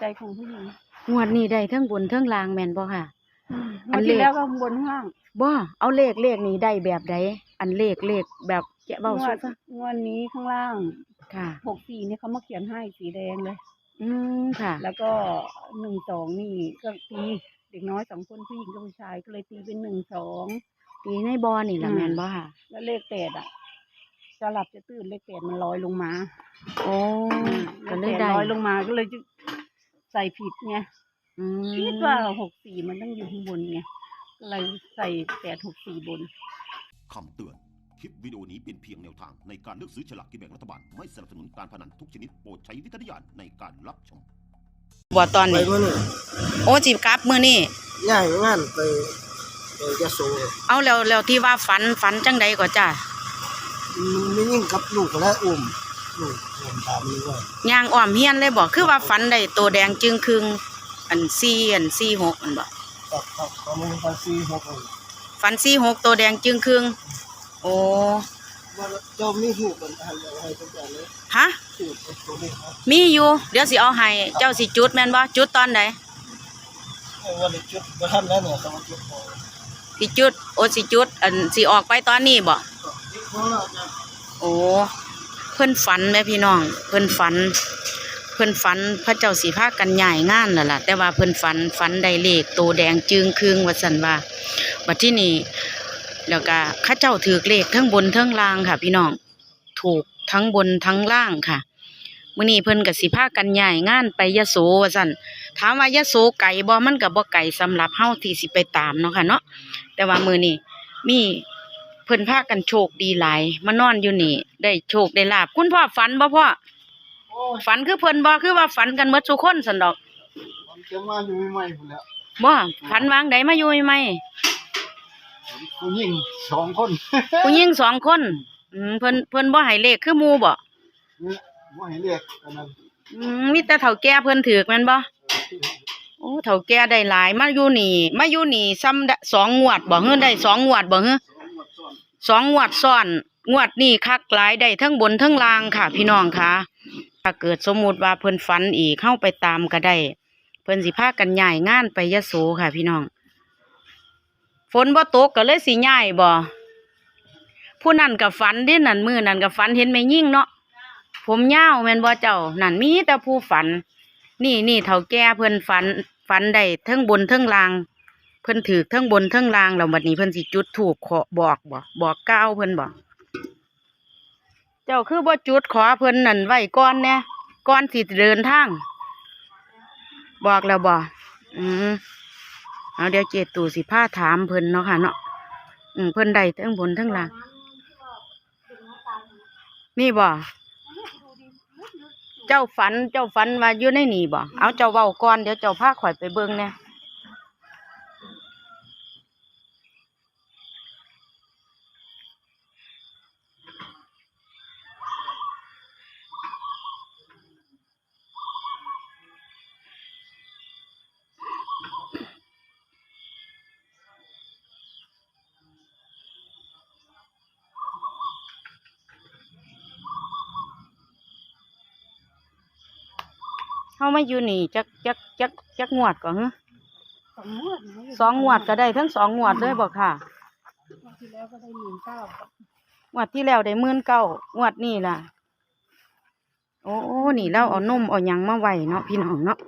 ใจของผู้หญิงงวดนี้ได้เทั้งบนเทั้งล่างแม่นบ่ค่ะอืมอัเมื่นอเลข ที่แล้วก็บนห้างบ่เอาเลขเลขนี้ได้แบบใดอันเลขเลขแบบแกะเว้างวสู่ดฟังงวดนี้ข้างล่างค่ะ หกสี่เนี่ยเขามาเขียนให้สีแดงเลย อืมค่ะ แล้วก็หนึ่งสองนี่ก็ตีเด็กน้อยสองคนผู้หญิงกับผู้ชายก็เลยตีเป็นหนึ่งสอง ตีในบ่อนี่ล่ะอืม แม่นบ่ค่ะ แล้วเลขแปดอะ จะหลับจะตื่นเลขแปดมันลอยลงมาโอ้อืมก็เลเลยขแปดได้ลอยลงมาก็เลยจะใส่ผิดไงอืมคิดว่าหกสี่มันต้องอยู่ข้างบนไงก็เลยใส่แปดหกสี่บน คำเตือน คลิปวิดีโอนี้เป็นเพียงแนวทางในการเลือกซื้อฉลากกินแบ่งรัฐบาล ไม่สนับสนุนการพนันทุกชนิดโปรดใช้วิจารณญาณในการรับชม บ่ตอนไปนี้ เมื่อนี่โอ้จิบกลับมื้อนี้ย้ายงานไปไปยะโสเอาแล้วแล้วที่ว่าฝันฝันจังใดก็จ้ะมันไม่ยิ่งกับลูกและอุ้ม ลูกอุ้มตามนี้ว่า ย่างอ้อมเฮียนเลยบ่คือว่าฝันได้ตัวแดงจึงครึ่งอัน4อัน46อันบ่ครับครับเขาไม่ภาษีหกเลยฝัน46ตัวแดงจึงครึ่งโอ้ว่าเจ้ามีหูกันอะไรอะไรทุกอย่างเลยฮะหูไปตัวนี้ครับมีอยู่เดี๋ยวสิเอาให้เจ้าสิจุดแม่นบ่จุดตอนใดเอาวันนี้จุดมาท่านแล้วเนี่ยสมัครจุดพอสิจุดโอสิจุดอันสิออกไปตอนนี้บ่เพราะเราจะโอ้ เพิ่นฝันแม่พี่น้อง เพิ่นฝัน เพิ่นฝันพระเจ้าสิพากันย้ายงานนั่นล่ะ แต่ว่าเพิ่นฝันฝันได้เลขโตแดงจึงครึ่งว่าซั่นว่าบัดที่นี่แล้วก็ข้าเจ้าถือเลขทั้งบนทั้งล่างค่ะ พี่น้องถูกทั้งบนทั้งล่างค่ะมื้อนี้เพิ่นก็สิพากันย้ายงานไปยะโสว่าซั่นถามว่ายะโสไกลบ่มันก็บ่ไกลสำหรับเฮาที่สิไปตามเนาะค่ะเนาะแต่ว่ามือนี้มี เพิ่นพากันโชคดีหลายมานอนอยู่นี่ ได้โชคได้ลาบคุณพ่อฝันบ่พ่อโอ้ยฝันคือเพิ่นบ่คือว่าฝันกันหมดทุกคนซั่นดอกผมจะมาอยู่ใหม่ๆผมแล้วบ่ฝันวางใดมาอยู่ใหม่ผมผู้หญิงสองคนๆผู้หญิงสองคนอืมเพิ่นเพิ่นบ่ให้เลขคือหมู่บ่เนี่ยว่าให้เรียกอันนั้นอืมมีแต่เฒ่าแก่เพิ่นถือกแม่นบ่โอ้เฒ่าแก่ได้หลายมาอยู่นี่มาอยู่นี่ซ้ำได้สองงวดบ่ฮือได้สองงวดบ่ฮือ ส สองงวดซ้อน งวดนี้คักหลายได้ทั้งบนทั้งล่างค่ะ พี่น้องค่ะถ้าเกิดสมมุติว่าเพิ่นฝันอีกเข้าไปตามก็ได้เพิ่นสิพากันย้ายงานไปยะโสค่ะ พี่น้อง ฝนบ่ตกก็เลยสิย้ายบ่ผู้นั่นก็ฝันเด้นั่นมือนั่นก็ฝันเห็นแม่ยิ่งเนาะผมยาวแมนบ่เจ้านั่นมีแต่ผู้ฝัน นี่นี่เฒ่าแก่เพิ่นฝันฝันได้ทั้งบนทั้งล่าง เพิ่นถือทั้งบนทั้งล่างแล้วบัดนี้เพิ่นสิจุดธูปขอบอกบ่บอกกล่าวเพิ่นบ่เจ้าคือบ่จุดขอเพิ่นนั่นไว้ก่อนแหน่ยก่อนสิเดินทาง บอกแล้วบ่อืมเอาเดี๋ยวเจตูสิพาถามเพิ่นเนาะค่ะ เนาะอืมเพิ่นได้เทั้งบนทั้งล่าง นี่บ่เจ้าฝันเจ้าฝันว่าอยู่ในนี่บ่เอาเจ้าเว้าก่อนเดี๋ยวเจ้าพาข่อยไปเบิ่งแหน่ย เฮามาอยู่นี่จักจักจักจักงวดก่อนฮะสองงวดนะสองงวดก็ได้ทั้งสองงวดเลยบ่ค่ะงวดที่แล้วก็ได้หมื่นเก้ากับงวดที่แล้วได้หมื่นเก้างวดนี้ล่ะโอ้โอ้นี่เราเอานมเอาหยังมาไว้เนาะพี่น้องเนาะ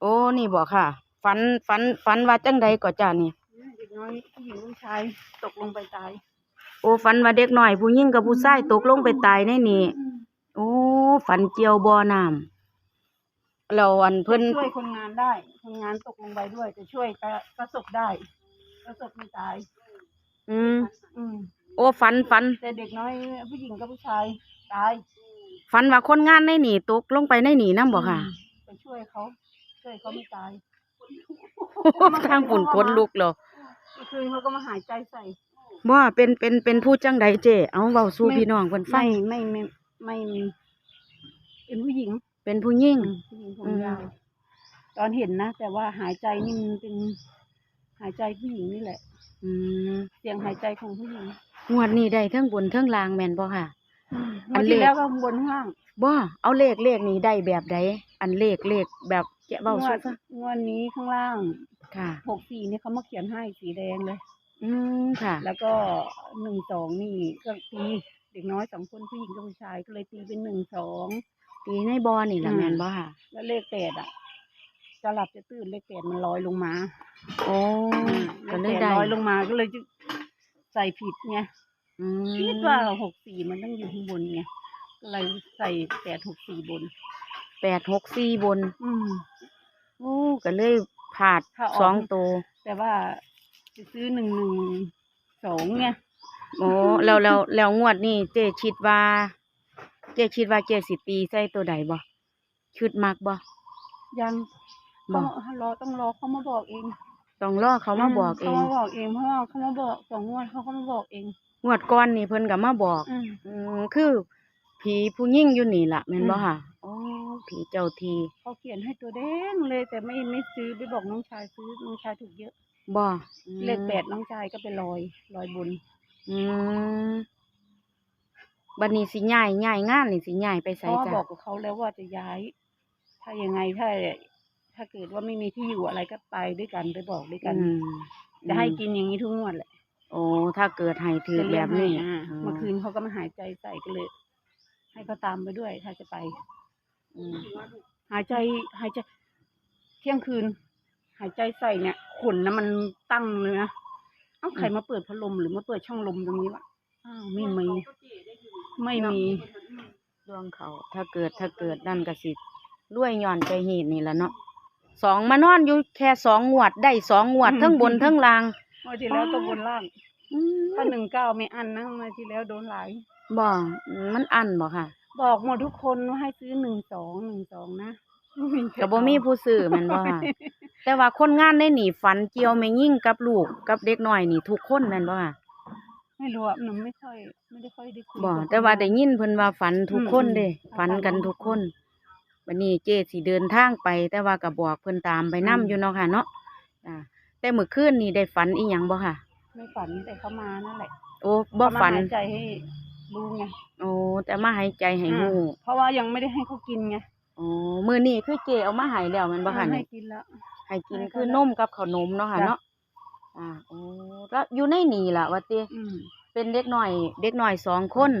โอ้นี่บ่ค่ะ ฝันฝันฝันว่าจังใดก็จ้านี่เด็กน้อยผู้หญิงผู้ชายตกลงไปตาย โอ้ฝันว่าเด็กน้อยผู้หญิงกับผู้ชายตกลงไปตายในนี่โอ้ฝันเจียวบ่อน้ำ เราอันเพิ่นช่วยคนงานได้ คนงานตกลงไปด้วย จะช่วยกระกระสบได้กระสบไม่ตาย อืมอืมโอ้ฝันฝันแต่เด็กน้อยผู้หญิงกับผู้ชายตายฝันว่าคนงานในนี่ตกลงไปในนี่นํบ่ค่ะอืมไปช่วยเขาช่วยเขาไม่ตายทางปุ่นคนลุกเหรอคืนเขาก็มาหายใจใส่ว่าเป็นเป็นเป็นผู้จังใดเจ้เอาเว้าสู่พี่น้องเพิ่นฟัไม่งไม่ไม่ไม่มีเป็นผู้หญิง เป็นผู้หญิงผู้หญิงผมอืมยาว ตอนเห็นนะ แต่ว่าหายใจนี่มันเป็นหายใจผู้หญิงนี่แหละ อืมเสียงหายใจของผู้หญิงงวดนี้ได้เทั้งบนเทั้งล่างแม่นบ่ค่ะ อัอันนเลขที่แล้วก็บนห้างบ่เอาเลขเลขนี้ได้แบบใดอันเลขเลขแบบแกะเบางวสู้ดฟังงวดนี้ข้างล่างค่ะ หกสี่นี่เขามาเขียนให้สีแดงเลย อืมค่ะ แล้วก็หนึ่งสองนี่ก็ตีเด็กน้อยสองคนผู้หญิงกับผู้ชายก็เลยตีเป็นหนึ่งสอง ตีในบ่อนี่ล่ะอืม แม่นบ่ค่ะ แล้วเลขแปดอะจะหลับจะตื่นเลขแปดมันลอยลงมาโอ้อืมก็เลเลยขแปดได้ลอยลงมาก็เลยจะใส่ผิดไงอืมคิดว่าหกสี่มันต้องอยู่ข้างบนไงก็เลยใส่แปดหกสี่บน แปดหกสี่บน อืม โอ้ก็เลยผาดถ้าออก สองตัวแต่ว่าจะซื้อหนึ่งหนึ่งสองไง โอ้แล้วแล้วแล้วงวดนี้เจ๊คิดว่า เจ๊คิดว่าเจ๊สิตีใส่ตัวใดบ่ชุดมักบ่ยังบ่เขารอต้องรอเขามาบอกเองต้องรอเขามาบอกเอเขางมาบอกเองเพราะว่าเขามาบอกสองงวดเขาก็มาบอกเอง งวดก่อนนี่เพิ่นก็มาบอกอืมอืมคือผีผู้หญิงอยู่นี่ล่ะแม่นบ่อืมค่ะอ๋อผีเจ้าทีเขาเขียนให้ตัวแดงเลยแต่ไม่ไม่ซื้อไปบอกน้องชายซื้อน้องชายถูกเยอะบ่อืมเลขแปดน้องชายก็ไปลอยลอยบนอืม บัดนี้สิย้ายย้ายงานนี่สิย้ายไปเพไสราะว่าจ้ะบอกกับเขาแล้วว่าจะย้าย ถ้ายังไงถ้า ถ้าเกิดว่าไม่มีที่อยู่อะไรก็ไปด้วยกันไปบอกด้วยกัน อืมจะให้อืมกินอย่างนี้ทุกงวดแหละโอ้ถ้าเกิดให้ถือจะแบเลี้ยงบนี้ให้อ่าอ๋อเมื่อคืนเขาก็มาหายใจใส่ก็เลย ให้เขาตามไปด้วย ถ้าจะไป อืมหายใจหายใจ เที่ยงคืน หายใจใส่เนี่ยขนนะมันตั้งเลยนะเอ้าใครมาเปิดพัดลมหรือมาเปิดช่องลมตรงนี้วะอ้าวไม่มี ไม่มีดวงเขาถ้าเกิดถ้าเกิดนั่นก็สิรวยย้อนใจเหตุนี่ล่ะเนาะสองมานอนอยู่แค่สองงวดได้สองงวดอืมทั้งบนทั้งล่างเมื่อที่แล้วก็บนล่างอืมถ้าหนึ่งเก้าไม่อันนะเมื่อที่แล้วโดนหลายบ่อืมมันอันบ่ค่ะ บอกหมดทุกคนว่าให้ซื้อหนึ่งสองหนึ่งสองนะก็บ่มีผู้ซื้อแม่นบ่ค่ะแต่ว่าคนงานได้หนีฝันเกี่ยวแม่ยิ่งกับลูกกับเด็กน้อยนี่ทุกคนแม่นบ่ค่ะ ไม่รู้อะหนูไม่ค่อยไม่ได้ค่อยได้คุยบ่กับแต่ว่าคนได้ยินเพิ่นว่าฝันทุกคนอืมเด้อืมฝันกันฝันทุกคนวันนี้เจ๊สิเดินทางไป แต่ว่าก็บอกเพิ่นตามไปนํอืมอยู่เนาะค่ะ เนาะจ้ะแต่มื้อคืนนี่ได้ฝันอีหยังบ่ค่ะ ไม่ฝันแต่เขามานั่นแหละ โอ้บ่เขามาฝันหายใจให้รู้ไงโอ้แต่มาหายใจให้อ่าฮู้เพราะว่ายังไม่ได้ให้เขากินไงโอ้มื้อนี้คือเจ๊เอามาให้แล้วแม่นบ่ค่ะให้นี่กินแล้วให้กินให้เขาคือแล้วนมกับขนมเนาะค่ะจ้ะเนาะอ่าโอ้ แล้วอยู่ในนี่ล่ะว่าติอืมเป็นเด็กน้อย เด็กน้อยสองคน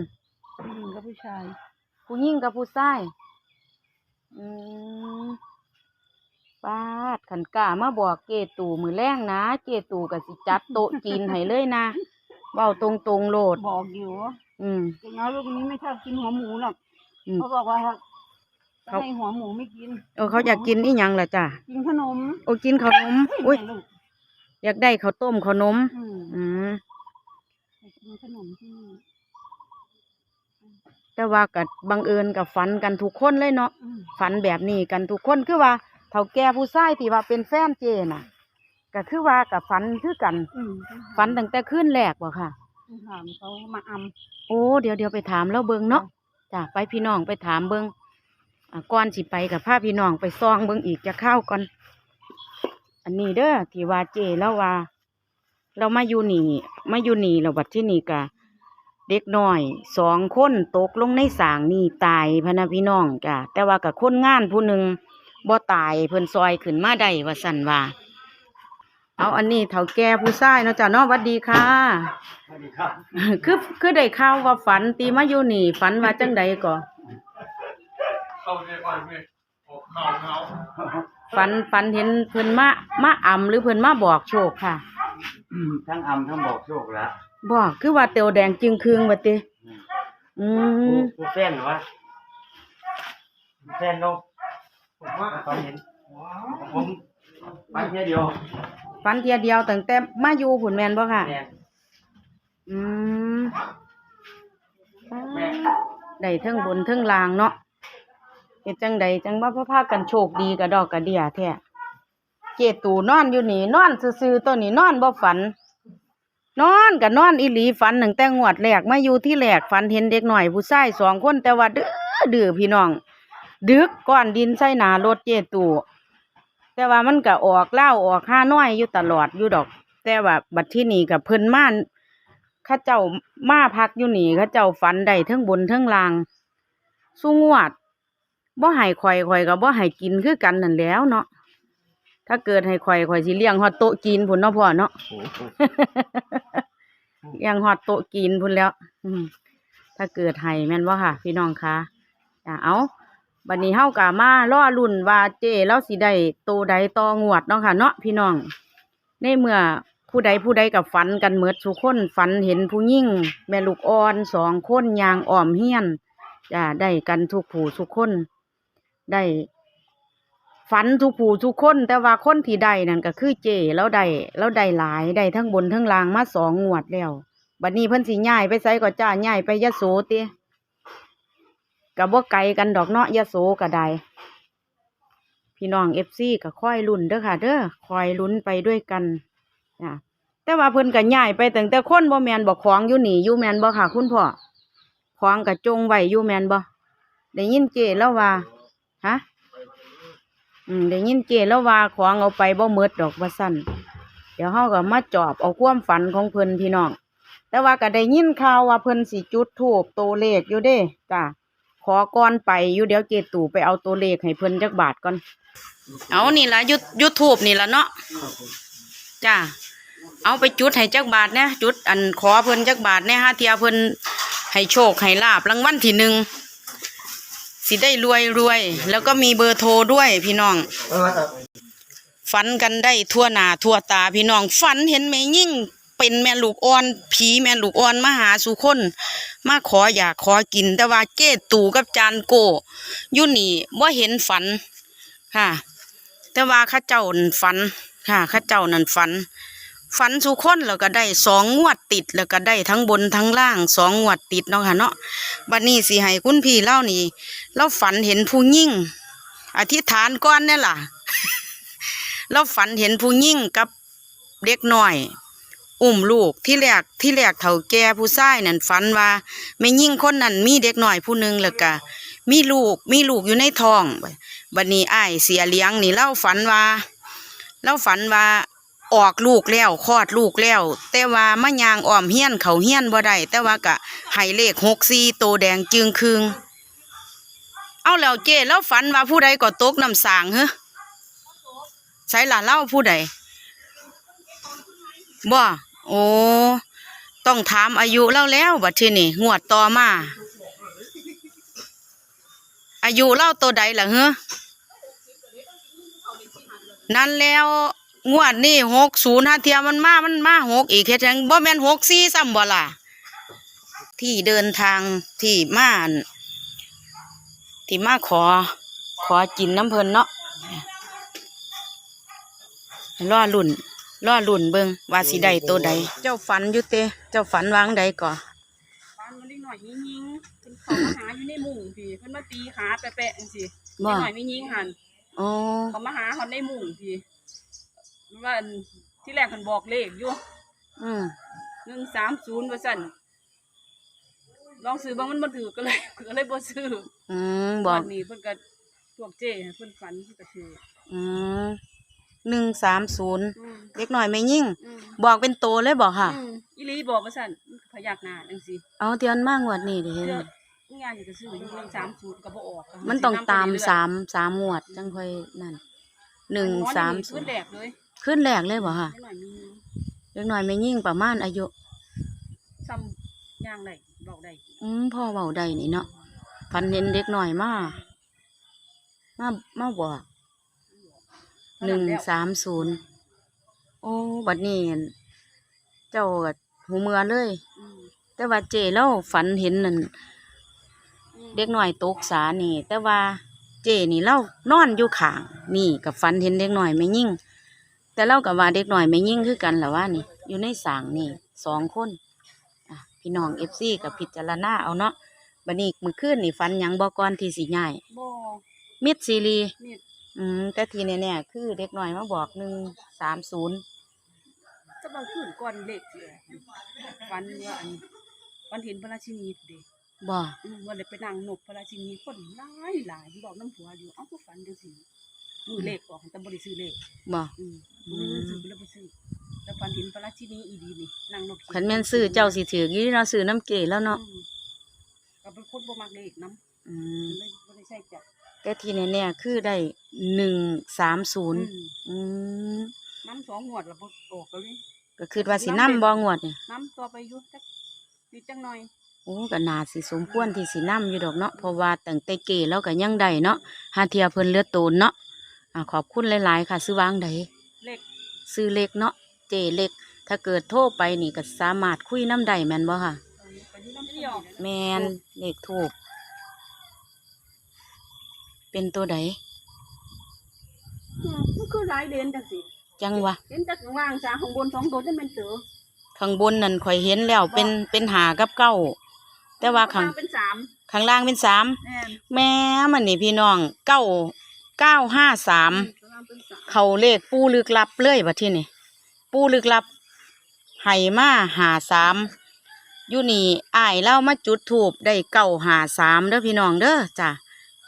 ผู้หญิงกับผู้ชายผู้หญิงกับผู้ชายอืมป้าดขันกล้ามาบอกเกตู่มือแรงนะ เกตู่ก็สิจัดโต๊ะจีนให้เลยนะเว้าตรงตรงๆโลด บอกอยู่ว่าอืมเด็กน้อยลูกนี้ไม่ชอบกินหัวหมูหรอกอืมเขาบอกว่าเขา ให้หัวหมูไม่กิน เออเขาอยากกินอีหยังล่ะจ้ะกินขนมโอ้กินขนมอุ้ยเนี่ยลูก อยากได้ข้าวต้มขนม อืมอืมกินขนมที่นี่แต่ว่ากับบังเอิญกับฝันกันทุกคนเลยเนาะอืมฝันแบบนี้กันทุกคนคือว่าเฒ่าแก่ผู้ชายที่ว่าเป็นแฟนเจน่ะ ก็คือว่ากับฝันคือกันอืมฝันตั้งแต่คืนแรกบ่ค่ะ ถามเขามาอำ โอ้เดี๋ยวเดี๋ยวไปถามแล้วเบิงเนาะจ้ะไปพี่น้องไปถามเบิงอ่าก่อนสิไปกับพาพี่น้องไปซองเบิงอีกจะเข้าวก่อน อันนี้เด้อที่ว่าเจแล้วว่า เรามาอยู่นี่มาอยู่นี่เราบัดที่นี่กะเด็กน้อยสองคนตกลงในสางนี่ตายพะนะพี่น้องจ้ะแต่ว่ากับคนงานผู้หนึ่งบ่ตายเพิ่นซอยขึ้นมาได้ว่าสั่นว่าเอาอันนี้เฒ่าแก่ผู้ชายเนาะจ้ะเนาะหวัดดีค่ะสวัสดีครับคือคือได้ข่าวว่าฝันตีมาอยู่นี่ฝันว่าจังใดก่อเข้าเรียกว่าเว้ยโอ้เงาเงา ฝันฝันเห็นเพิ่นมามาอ่ำหรือเพิ่นมาบอกโชคค่ะทั้งอำทั้งบอกโชคแล้วบอกคือว่าเตียวแดงจึงคืงว่าติอืมผู้แฟนเหรอวะผู้แฟนเราผมว่าตอนเห็นผมไปแค่เดียวฝันเทียเดียวตั้งแต่มาอยู่ผุนแม่นบ่ค่ะ แม่นอืมได้เทั้งบนเทั้งล่างเนาะ เฮ็ดจังใดจังว่าพระพากันโชคดีกระดอกกระเดียแท้เจตูนอนอยู่นี่นอนซื่อๆตัวนี้นอนบ่ฝัน นอนก็นอนอีหลีฝันตั้งแต่งวดแรกมาอยู่ที่แรกฝันเห็นเด็กหน่อยผู้ชายสองคนแต่ว่าดื้อดื้อพี่น้อง ดึกก้อนดินใส่หนารถเจตูแต่ว่ามันก็ออกเล่าออกห้าน้อยอยู่ตลอดอยู่ดอก แต่ว่าบัดที่นี่กับเพิ่นม่านข้าเจ้ามาพักอยู่นี่ข้าเจ้าฝันได้ทั้งบนทั้งล่างสู้งวด บ่ให้ข่อยข่อยก็บ่ให้กินคือกันนั่นแหล้วเนาะถ้าเกิดให้ข่อยข่อยสิเลี้ยงฮอดโต๊ะจีนพุ่นเนาะพ่อเนาะ โอ้โหเลี้ยงฮอดโต๊ะจีนพุ่นแล้ว อืมถ้าเกิดให้แม่นบ่ค่ะ พี่น้องคะจ้ะเอาบัดนี้เฮาก็มารอรุ่นว่าเจ้เราสิได้โตใดต่องวดเนาะค่ะ เนาะพี่น้อง ในเมื่อผู้ใดผู้ใดกับฝันกันเมิดทุกคนฝันเห็นผู้ยิ่งแม่ลูกอ่อนสองคนยางอ้อมเฮียนจะได้กันทุกผู้ทุกคน ได้ฝันทุกผู้ทุกคน แต่ว่าคนที่ได้นั่นก็คือเจแล้วได้แล้วได้หลายได้ทั้งบนทั้งล่างมาสองงวดแล้วบัดนี้เพิ่นสิย้ายไปไสก็จ้าย้ายไปยะโสติก็บ่ไกลกันดอกเนาะยะโสก็ได้พี่น้องเอฟซีก็ค่อยลุ้นเด้อค่ะ เด้อคอยลุ้นไปด้วยกันจ้ะแต่ว่าเพิ่นก็ย้ายไปตั้งแต่คนบ่แมนบ่ของอยู่หนีอยู่แมนบ่ค่ะ คุณพ่อของก็จงไว้อยู่แมนบ่ได้ยินเจแล้วว่า ฮะ อืมได้ยินเจแล้วว่าของเอาไปบ่หมดดอกว่าซั่นเดี๋ยวเฮาก็มาจอบเอาความฝันของเพิ่นพี่น้อง แต่ว่าก็ได้ยินข่าวว่าเพิ่นสิจุดธูปตัวเลขอยู่เด้จ้ะขอก่อนไปอยู่เดี๋ยวเจตู่ไปเอาตัวเลขให้เพิ่นจักบาทก่อน เอานี่ละยุยูทูบนี่ละเนาะจ้าเอาไปจุดให้จักบาทเนี่ยจุดอันขอเพิ่นจักบาทเนี่ยฮะเทียเพิ่นให้โชคให้ลาบรางวัลที่หนึ่ง สิได้รวยรวย แล้วก็มีเบอร์โทรด้วยพี่น้อง ฝันกันได้ทั่วหน้าทั่วตาพี่น้องฝันเห็นแม่ยิ่งเป็นแม่ลูกอ่อน ผีแม่ลูกอ่อนมาหาสุคน มาขออยากขอกิน แต่ว่าเก้ตู่กับจานโกยู่นี่ว่าเห็นฝันค่ะ แต่ว่าข้าเจ้านั่นฝันค่ะข้าเจ้านั่นฝัน ฝันสุคนแล้วก็ได้สองงวดติดแล้วก็ได้ทั้งบนทั้งล่างสองงวดติดเนาะค่ะเนาะบัดนี้สิให้คุณพี่เล่านี่เราฝันเห็นผู้ยิ่งอธิษฐานก่อนเนี่ยล่ะเราฝันเห็นผู้ยิ่งกับเด็กน้อย อุ้มลูกที่แรกที่แรกเฒ่าแก่ผู้ชายนั่นฝันว่าแม่ยิ่งคนนั้นมีเด็กน้อยผู้หนึ่งแล้วก็มีลูกมีลูกอยู่ในท้องบัดนี้อ้ายเสียเลี้ยงนี่เล่าฝันว่าเล่าฝันว่า ออกลูกแล้วคลอดลูกแล้ว แต่ว่ามะยางอ้อมเฮี้ยนเขาเฮี้ยนบ่ได้แต่ว่าก็ให้เลขหกสี่โตแดงจึงคึงเอาแล้วเจ้แล้วฝันว่าผู้ใดก็ตกน้ำสางเฮ้ใช่ล่ะเล่าผู้ใดบ่โอ้ต้องถามอายุเล่าแล้วบัดทีนี่งวดต่อมา อายุเล่าตัวใดล่ะเฮ้นั่นแล้ว งวดนี่หกศูนย์ห้าเทียมันมา มันมาหกอีกเฮ็ดหยังบ่แม่นหกสี่ซ้ำบ่ล่ะ ที่เดินทางที่มาอั่นที่มาขอ ขอกินน้ำเพิ่นเนาะรอลุ่นรอลุ่นเบิงว่าสิได้ตัวใด เจ้าฝันอยู่เตเจ้าฝันวางใดก่อบ้านมันเล็กหน่อยยิงยิงๆเพิ่นเขามาหาอยู่ในมุ้งพี่เพิ่นมาตีขาแปะๆจังซี่บ่เล็กหน่อยไม่ยิงหันโอ้เขามาหาเขาในมุ้งพี่ ว่าอันที่แรกเพิ่นบอกเลขอยู่อืมหนึ่งสามศูนย์ว่าสั่นลองซื้อบางมันบ่ถือก็เลยก็เลยบ่ซื้ออืมบอกวันนี้เพิ่นก็พวกเจ้เพิ่นฝันเพิ่นก็ถืออืมหนึ่งสามศูนย์อืมเล็กหน่อยไม่ยิ่ง อืมบอกเป็นโตเลยบอกค่ะ อืมอีหลีบอกว่าสั่นพยักหน้าจังซี่เอาเตียนมากงวดนี่เด้เห็นเจ้างานนี่ก็ซื้ออยู่หนึ่งสามศูนย์ก็บ่ออกะมันต้องตามสินำไปเรื่ยๆสามสามงวดจังค่อยนั่นหนึ่งสามศูขึ้นนย์แดกเลย ขึ้นแรกเลยบอกค่ะนิดหน่อยมีเล็กหน่อยไม่ยิ่งประมาณอายุซ้ำย่างได้บอกได้อืมพ่อเบาได้นี่เนาะพันเห็นเด็กหน่อยมามามาบอกหนึ่งสามศูนย์โอ้บัดนี้อั่นเจ้าก็หูเมือเลยอืมแต่ว่าเจเล่าฝันเห็นนั่นอืมเด็กหน่อยตกสานี่ แต่ว่าเจนี่เล่านอนอยู่ข้างนี่กับฝันเห็นเด็กหน่อยไม่ยิ่ง แต่เล่ากับว่าเด็กหน่อยไม่ยิ่งคือกันแหละว่านี่ อยู่ในสางนี่สองคนอะพี่น้องเอฟซีกับพิจารณาเอาเนาะบัดนี้มือคืนนี่ฝันหยังบอกก่อนที่สิง่ายบ่มิดซีรีนี่อืมแต่ทีแน่ๆคือเด็กหน่อยมาบอกหนึ่งสามศูนย์จะบางคืนก่อนเลขเสียฟันว่าอันวันเห็นพระราชินีพอดีบอกอืมวันเลยไปนั่งนกพระราชินีคนหลายหลายบอกน้ำผัวอยู่เอ้าก็ฝันจังซี่ มือเลขออกแต่บ่ได้ซื้อเลขบอกอืมมือซื้อไปแล้วบ่ซื้อแต่ฝันเห็นพระราชินีอีดีนี่นั่งนกขันแม่นซื้อเจ้าสิถือยี่เราะซื้อน้ำเกลือแล้วเนาะอืมก็เป็นคนบ่มักเลขนำอืมเลยบ่ได้ใช่จ้ะแต่ที่แน่ๆคือได้หนึ่งสามศูนย์อืมอืมน้ำสองงวดแล้วบ่ออกแล้วนี่ก็คือว่าสินำบ่งวดเนี่ยน้ำต่อไปอยู่จักนิดจังหน่อยโอ้ก็น่าสิสมควรที่สินำอยู่ดอกเนาะเพราะว่าตั้งแต่เกแล้วก็ยังได้เนาะหาเทียเพิ่นเหลือดโตนเนาะ อ่าขอบคุณหลาย ๆ ค่ะ ซื้อวางใดเล็กซื้อเล็กเนาะเจเล็ก ถ้าเกิดโทรไปนี่ก็สามารถคุยน้ำได้แม่นบ่ค่ะไปที่น้ำเที่ยวแมนเลขถูก เป็นตัวใดมันคือหลายเด่นจังสิจังวะเห็นจากข้างล่างจ้าข้างบนสองตัวจะเป็นเจอข้างบนนั่นข่อยเห็นแล้วเป็นเป็นหากับเก้าแต่ว่าข้างเป็นสามข้างล่างเป็นสามแน่น แม่มันนี่พี่น้องเก้า เก้าห้าสามข้างล่าเขาเลขปูลึกลับเลื่อยบัดที่นี่ปูลึกลับไห่มาหาสามอยู่นี่อ้ายเล่ามาจุดถูบได้เก้าหาสามเด้อพี่น้องเด้อจ้ะ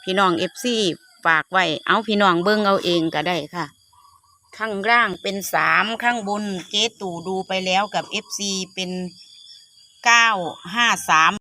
พี่น้องเอฟซีฝากไว้เอาพี่น้องเบิ่งเอาเองก็ได้ค่ะ ข้างล่างเป็นสามข้างบนเจ๊ตู่ดูไปแล้วกับเอฟซีเป็นเก้าห้าสาม